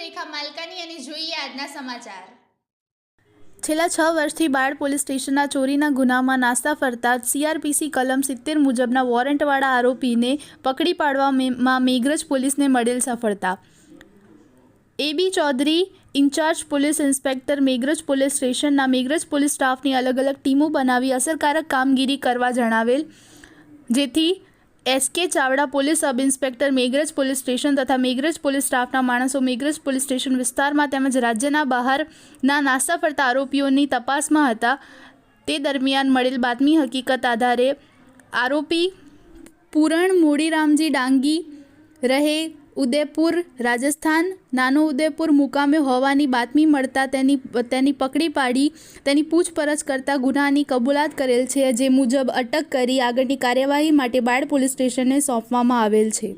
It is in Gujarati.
રેખા માલકાની અને જોઈએ આજના સમાચાર. છેલ્લા છ વર્ષથી બાળ પોલીસ સ્ટેશનના ચોરીના ગુનામાં નાસ્તા ફરતા સીઆરપીસી કલમ સિત્તેર મુજબના વોરંટવાળા આરોપીને પકડી પાડવામાં મેઘરજ પોલીસને મળેલ સફળતા. AB Chaudhari incharge police inspector Meghraj police સ્ટેશનના મેઘરજ પોલીસ સ્ટાફની અલગ અલગ ટીમો બનાવી અસરકારક કામગીરી કરવા જણાવેલ, જેથી SK Chavda police sub inspector, Meghraj police station તથા મેઘરજ પોલીસ સ્ટાફના માણસો મેઘરજ પોલીસ સ્ટેશન વિસ્તારમાં તેમજ રાજ્યના બહારના નાસ્તા ફરતા આરોપીઓની તપાસમાં હતા. તે દરમિયાન મળેલ બાતમી હકીકત આધારે આરોપી પૂરણ મોડીરામજી ડાંગી રહે ઉદયપુર રાજસ્થાન. નાનો ઉદયપુર મુકામે હોવાની બાતમી મળતા તેની તેની પકડી પાડી, તેની પૂછપરછ કરતા ગુનાની કબૂલાત કરેલ છે, જે મુજબ અટક કરી આગળની કાર્યવાહી માટે બાળ પોલીસ સ્ટેશનને સોંપવામાં આવેલ છે.